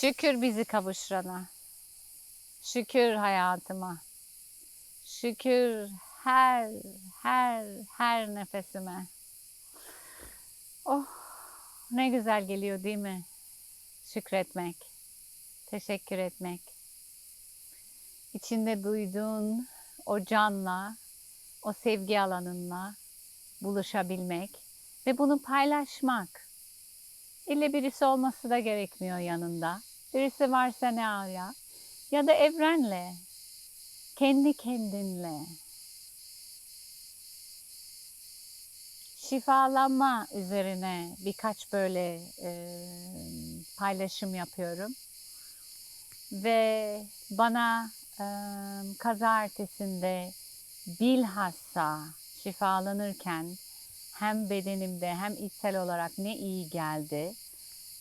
Şükür bizi kavuşturana. Şükür hayatıma. Şükür her, her, her nefesime. Oh, ne güzel geliyor değil mi? Şükretmek, teşekkür etmek. İçinde duyduğun o canla, o sevgi alanınla buluşabilmek ve bunu paylaşmak. İlle birisi olması da gerekmiyor yanında. Birisi varsa ne ala. Ya da evrenle, kendi kendinle. Şifalanma üzerine birkaç böyle e, paylaşım yapıyorum. Ve bana e, kaza ertesinde bilhassa şifalanırken hem bedenimde hem içsel olarak ne iyi geldi.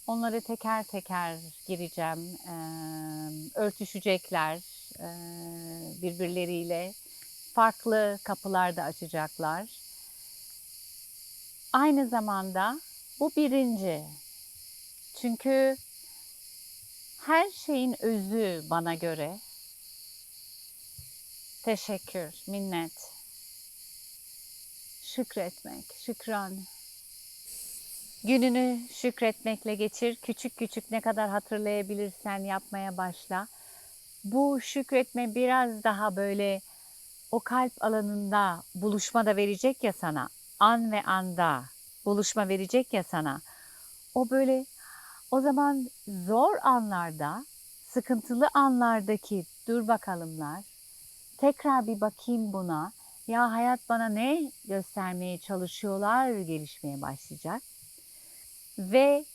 Onları teker teker gireceğim. Ee, örtüşecekler ee, birbirleriyle. Farklı kapılar da açacaklar. Aynı zamanda bu birinci. Çünkü her şeyin özü bana göre teşekkür, minnet, şükretmek, şükran. Gününü şükretmekle geçir. Küçük küçük ne kadar hatırlayabilirsen yapmaya başla. Bu şükretme biraz daha böyle o kalp alanında buluşma da verecek ya sana. An ve anda buluşma verecek ya sana. O böyle o zaman zor anlarda, sıkıntılı anlardaki dur bakalımlar. Tekrar bir bakayım buna ya hayat bana ne göstermeye çalışıyorlar gelişmeye başlayacak. Ve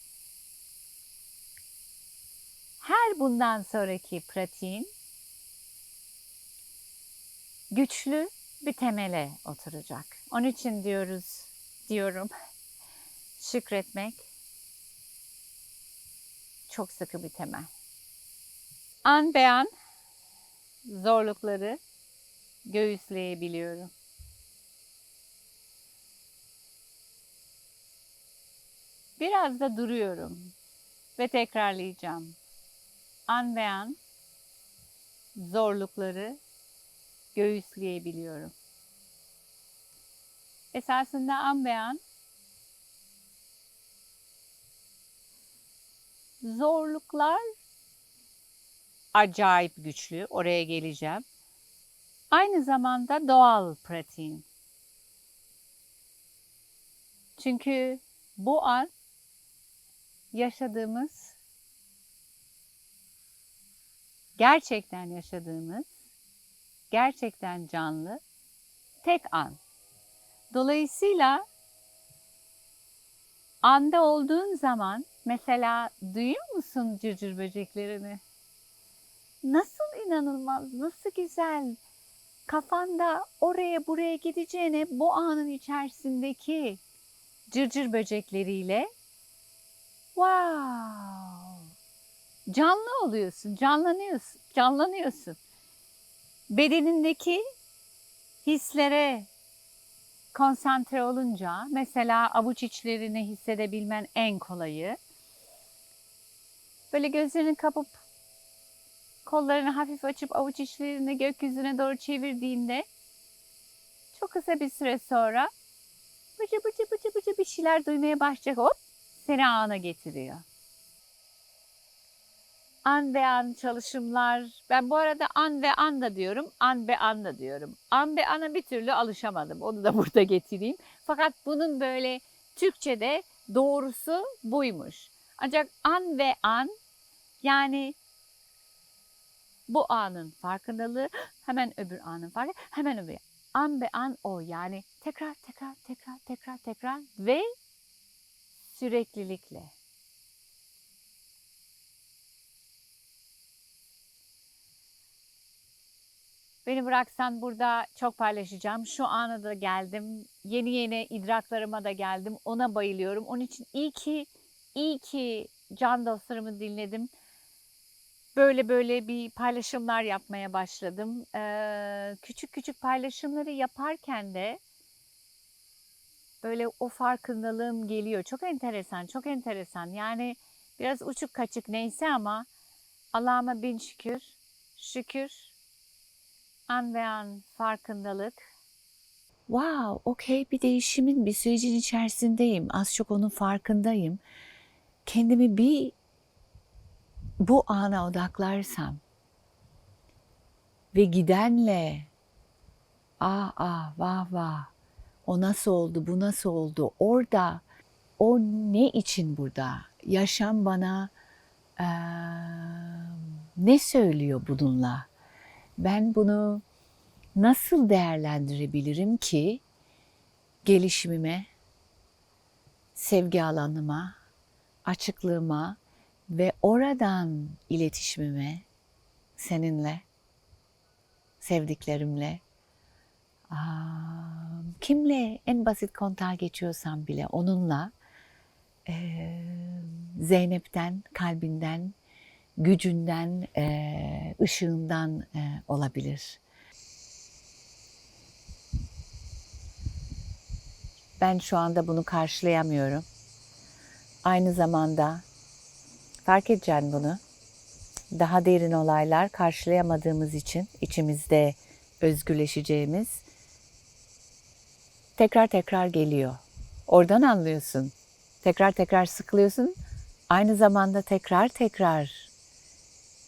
her bundan sonraki pratiğin güçlü bir temele oturacak. Onun için diyoruz, diyorum şükretmek çok sıkı bir temel. An be zorlukları göğüsleyebiliyorum. Biraz da duruyorum ve tekrarlayacağım. An ve an zorlukları göğüsleyebiliyorum. Esasında an be an zorluklar acayip güçlü. Oraya geleceğim aynı zamanda doğal pratiğin. Çünkü bu an yaşadığımız, gerçekten yaşadığımız, gerçekten canlı tek an. Dolayısıyla anda olduğun zaman mesela duyuyor musun cırcır böceklerini? Nasıl inanılmaz, nasıl güzel, kafanda oraya buraya gideceğine bu anın içerisindeki cırcır böcekleriyle wow canlı oluyorsun, canlanıyorsun, canlanıyorsun. Bedenindeki hislere konsantre olunca mesela avuç içlerini hissedebilmen en kolayı. Böyle gözlerini kapıp kollarını hafif açıp avuç içlerini gökyüzüne doğru çevirdiğinde çok kısa bir süre sonra bıcı bıcı bıcı bıcı bir şeyler duymaya başlayacak. Hop seni ana getiriyor. An ve an çalışımlar. Ben bu arada an ve an da diyorum, an ve an da diyorum. An ve ana bir türlü alışamadım. Onu da burada getireyim. Fakat bunun böyle Türkçe'de doğrusu buymuş. Ancak an ve an yani bu anın farkındalığı hemen öbür anın farkı hemen öbür an be an o yani tekrar tekrar tekrar tekrar tekrar ve süreklilikle. Beni bıraksan burada çok paylaşacağım. Şu ana da geldim. Yeni yeni idraklarıma da geldim. Ona bayılıyorum. Onun için iyi ki iyi ki can dostlarımı dinledim böyle böyle bir paylaşımlar yapmaya başladım. Ee, küçük küçük paylaşımları yaparken de böyle o farkındalığım geliyor. Çok enteresan, çok enteresan. Yani Biraz uçuk kaçık neyse ama Allah'ıma bin şükür. Şükür. An ve an farkındalık. Wow, okey bir değişimin, bir sürecin içerisindeyim. Az çok onun farkındayım. Kendimi bir bu ana odaklarsam ve gidenle ah ah vah vah o nasıl oldu bu nasıl oldu? Orada o ne için burada? Yaşam bana eee, ne söylüyor bununla? Ben bunu nasıl değerlendirebilirim ki gelişimime sevgi alanıma açıklığıma ve oradan iletişimime seninle sevdiklerimle kimle en basit kontağa geçiyorsam bile onunla eee, Zeynep'ten, kalbinden, gücünden, eee, ışığından eee, olabilir. Ben şu anda bunu karşılayamıyorum. Aynı zamanda fark edeceksin bunu. Daha derin olaylar karşılayamadığımız için içimizde özgürleşeceğimiz tekrar tekrar geliyor. Oradan anlıyorsun. Tekrar tekrar sıkılıyorsun. Aynı zamanda tekrar tekrar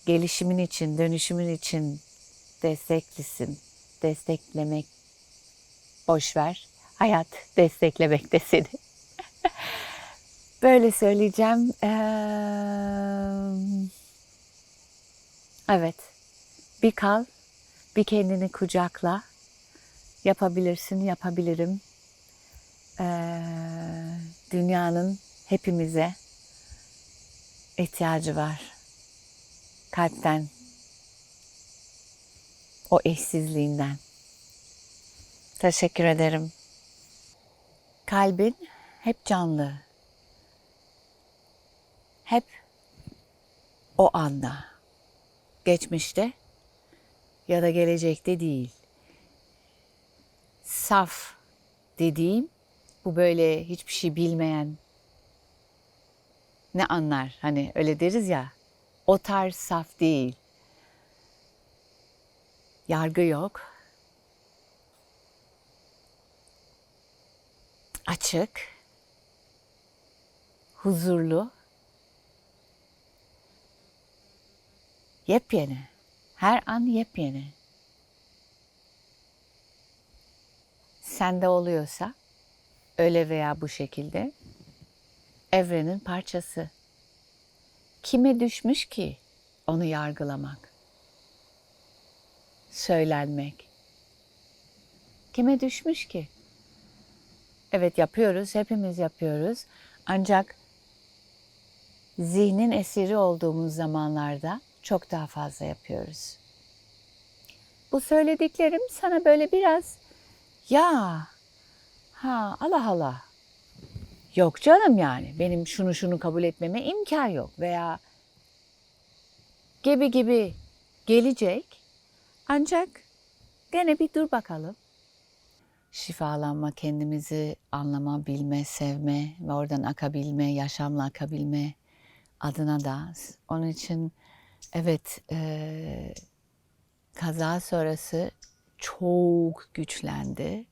gelişimin için, dönüşümün için desteklisin. Desteklemek boş ver. Hayat desteklemek de seni. Böyle söyleyeceğim. Evet. Bir kal, bir kendini kucakla. Yapabilirsin, yapabilirim. Eee, dünyanın hepimize ihtiyacı var. Kalpten, o eşsizliğinden. Teşekkür ederim. Kalbin hep canlı. Hep o anda. Geçmişte ya da gelecekte değil. Saf dediğim bu böyle hiçbir şey bilmeyen ne anlar? Hani öyle deriz ya. O tarz saf değil. Yargı yok. Açık. Huzurlu. Yepyeni. Her an yepyeni. Sende oluyorsa öyle veya bu şekilde evrenin parçası. Kime düşmüş ki onu yargılamak? Söylenmek. Kime düşmüş ki? Evet yapıyoruz, hepimiz yapıyoruz. Ancak zihnin esiri olduğumuz zamanlarda çok daha fazla yapıyoruz. Bu söylediklerim sana böyle biraz ya ha Allah Allah yok canım yani benim şunu şunu kabul etmeme imkan yok veya gibi gibi gelecek ancak gene bir dur bakalım. Şifalanma, kendimizi anlama, bilme, sevme ve oradan akabilme, yaşamla akabilme adına da. Onun için evet eee, kaza sonrası çok güçlendi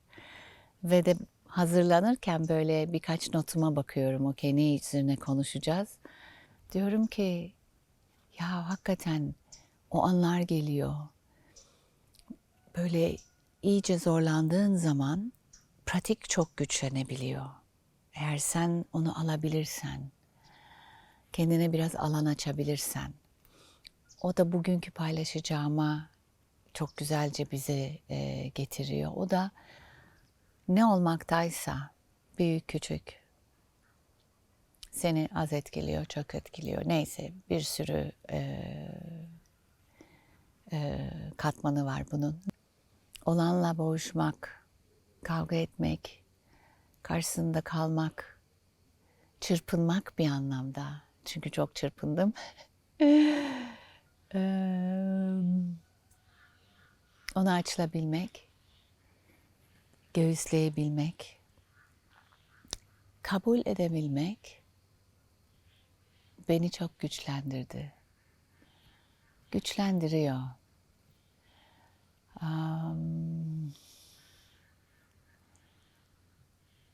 ve de hazırlanırken böyle birkaç notuma bakıyorum. Okey ne üzerine konuşacağız? Diyorum ki ya hakikaten o anlar geliyor. Böyle iyice zorlandığın zaman pratik çok güçlenebiliyor. Eğer sen onu alabilirsen, kendine biraz alan açabilirsen, o da bugünkü paylaşacağıma çok güzelce bize e, getiriyor. O da ne olmaktaysa büyük küçük seni az etkiliyor, çok etkiliyor. Neyse bir sürü e, e, katmanı var bunun. Olanla boğuşmak, kavga etmek, karşısında kalmak, çırpınmak bir anlamda. Çünkü çok çırpındım. Eee, Onu açılabilmek, göğüsleyebilmek, kabul edebilmek, beni çok güçlendirdi. Güçlendiriyor. Am,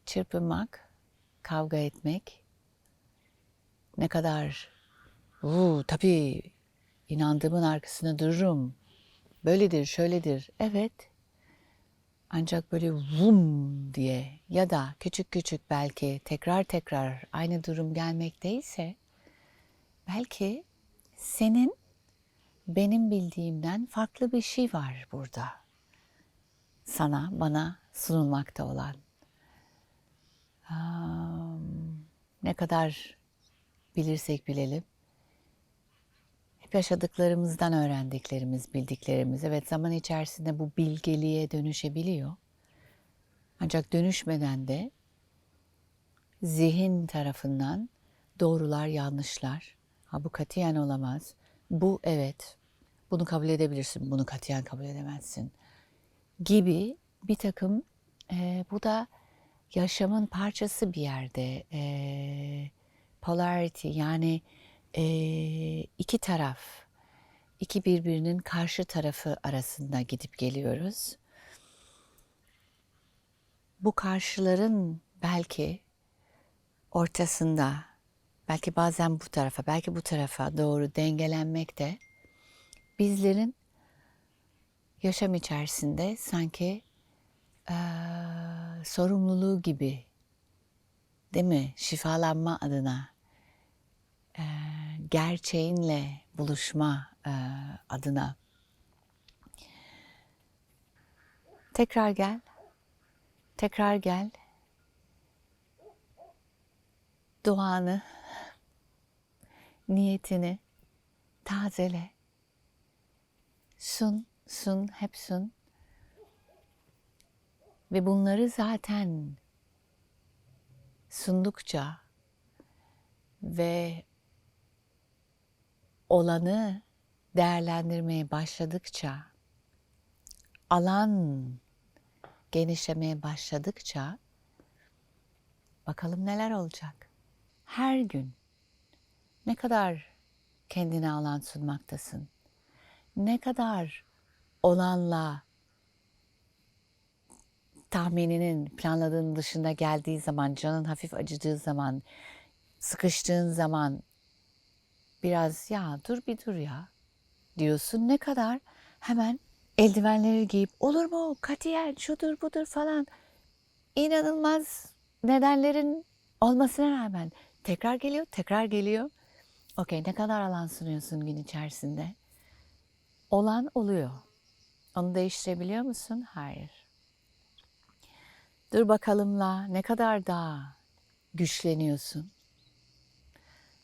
çırpınmak, kavga etmek ne kadar "Uu, tabii inandığımın arkasında dururum. Böyledir, şöyledir. Evet. Ancak böyle vum diye ya da küçük küçük belki tekrar tekrar aynı durum gelmekteyse belki senin benim bildiğimden farklı bir şey var burada. Sana, bana sunulmakta olan. Am, ne kadar bilirsek bilelim. Yaşadıklarımızdan öğrendiklerimiz, bildiklerimiz. Evet zaman içerisinde bu bilgeliğe dönüşebiliyor. Ancak dönüşmeden de zihin tarafından doğrular, yanlışlar. Ha bu katiyen olamaz. Bu evet. Bunu kabul edebilirsin. Bunu katiyen kabul edemezsin. Gibi bir takım e, bu da yaşamın parçası bir yerde. E, polarity yani e, iki taraf, iki birbirinin karşı tarafı arasında gidip geliyoruz. Bu karşıların belki ortasında, belki bazen bu tarafa, belki bu tarafa doğru dengelenmek de bizlerin yaşam içerisinde sanki eee, sorumluluğu gibi, değil mi? Şifalanma adına, eee, gerçeğinle buluşma eee, adına. Tekrar gel, tekrar gel. Duanı, niyetini tazele. Sun, sun, hep sun. Ve bunları zaten sundukça ve olanı değerlendirmeye başladıkça, alan genişlemeye başladıkça bakalım neler olacak. Her gün ne kadar kendine alan sunmaktasın. Ne kadar olanla tahmininin planladığın dışında geldiği zaman, canın hafif acıdığı zaman, sıkıştığın zaman biraz ya dur bir dur ya diyorsun. Ne kadar hemen eldivenleri giyip olur mu katiyen şudur budur falan inanılmaz nedenlerin olmasına rağmen tekrar geliyor, tekrar geliyor. Okey ne kadar alan sunuyorsun gün içerisinde? Olan oluyor. Onu değiştirebiliyor musun? Hayır. Dur bakalımla ne kadar daha güçleniyorsun?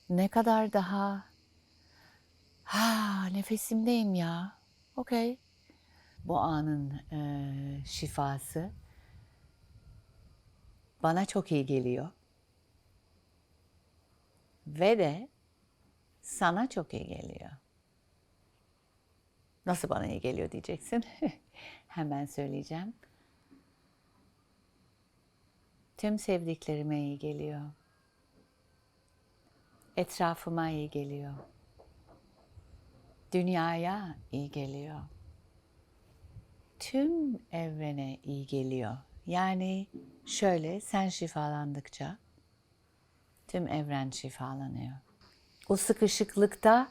Ne kadar daha ha nefesimdeyim ya. Okey. Bu anın eee, şifası bana çok iyi geliyor. Ve de sana çok iyi geliyor. Nasıl bana iyi geliyor diyeceksin. Hemen söyleyeceğim. Tüm sevdiklerime iyi geliyor. Etrafıma iyi geliyor. Dünyaya iyi geliyor. Tüm evrene iyi geliyor. Yani şöyle sen şifalandıkça tüm evren şifalanıyor. O sıkışıklıkta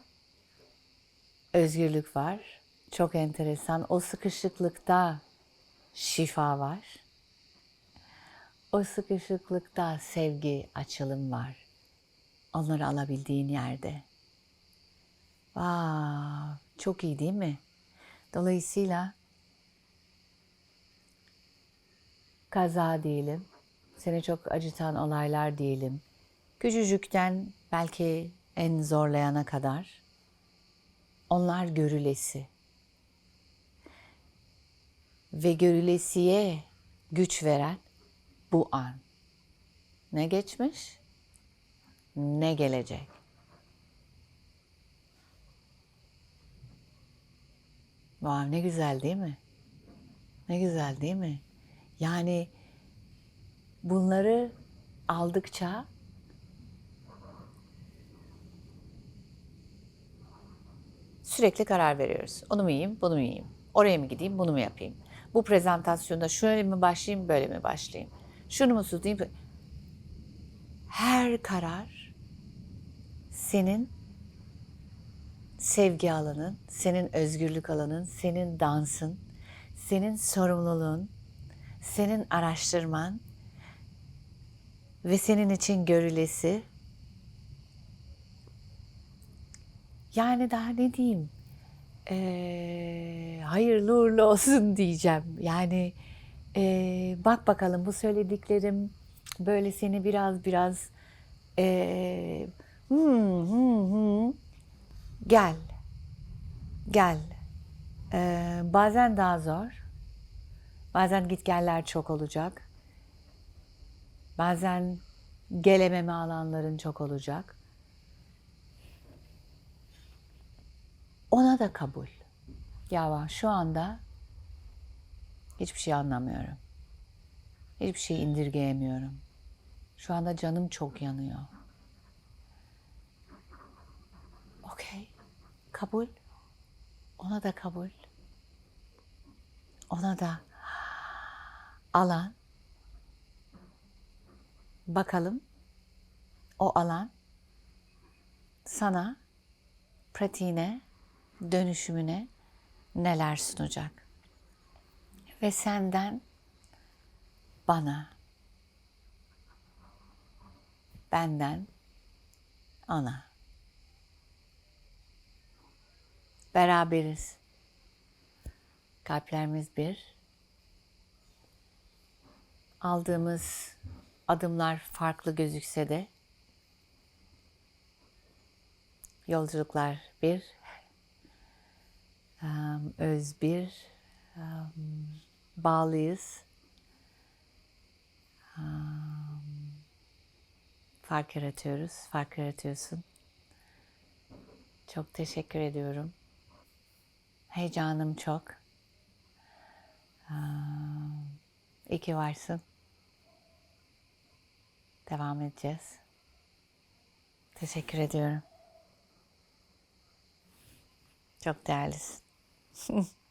özgürlük var. Çok enteresan. O sıkışıklıkta şifa var. O sıkışıklıkta sevgi, açılım var. Onları alabildiğin yerde. Vaa, çok iyi değil mi? Dolayısıyla kaza diyelim, seni çok acıtan olaylar diyelim. Küçücükten belki en zorlayana kadar onlar görülesi. Ve görülesiye güç veren bu an. Ne geçmiş, ne gelecek. Wow, ne güzel değil mi? Ne güzel değil mi? Yani bunları aldıkça Sürekli karar veriyoruz. Onu mu yiyeyim, bunu mu yiyeyim? Oraya mı gideyim, bunu mu yapayım? Bu prezentasyonda şöyle mi başlayayım, böyle mi başlayayım? Şunu mu tutayım? Her karar senin sevgi alanın, senin özgürlük alanın, senin dansın, senin sorumluluğun, senin araştırman ve senin için görülesi. Yani daha ne diyeyim? Ee, hayırlı uğurlu olsun diyeceğim. Yani ee, bak bakalım bu söylediklerim böyle seni biraz biraz ee, gel gel. Ee, bazen daha zor. Bazen gitgeller çok olacak. Bazen gelememe alanların çok olacak. Ona da kabul. Ya şu anda hiçbir şey anlamıyorum. Hiçbir şey indirgeyemiyorum. Şu anda canım çok yanıyor. Okey. Kabul. Ona da kabul. Ona da alan. Bakalım o alan sana pratiğine, dönüşümüne neler sunacak. Ve senden bana, benden ona. Beraberiz. Kalplerimiz bir. Aldığımız adımlar farklı gözükse de yolculuklar bir, öz bir, bağlıyız. Fark yaratıyoruz, fark yaratıyorsun. Çok teşekkür ediyorum. Heyecanım çok. İyi ki varsın. Devam edeceğiz. Teşekkür ediyorum. Çok değerlisin.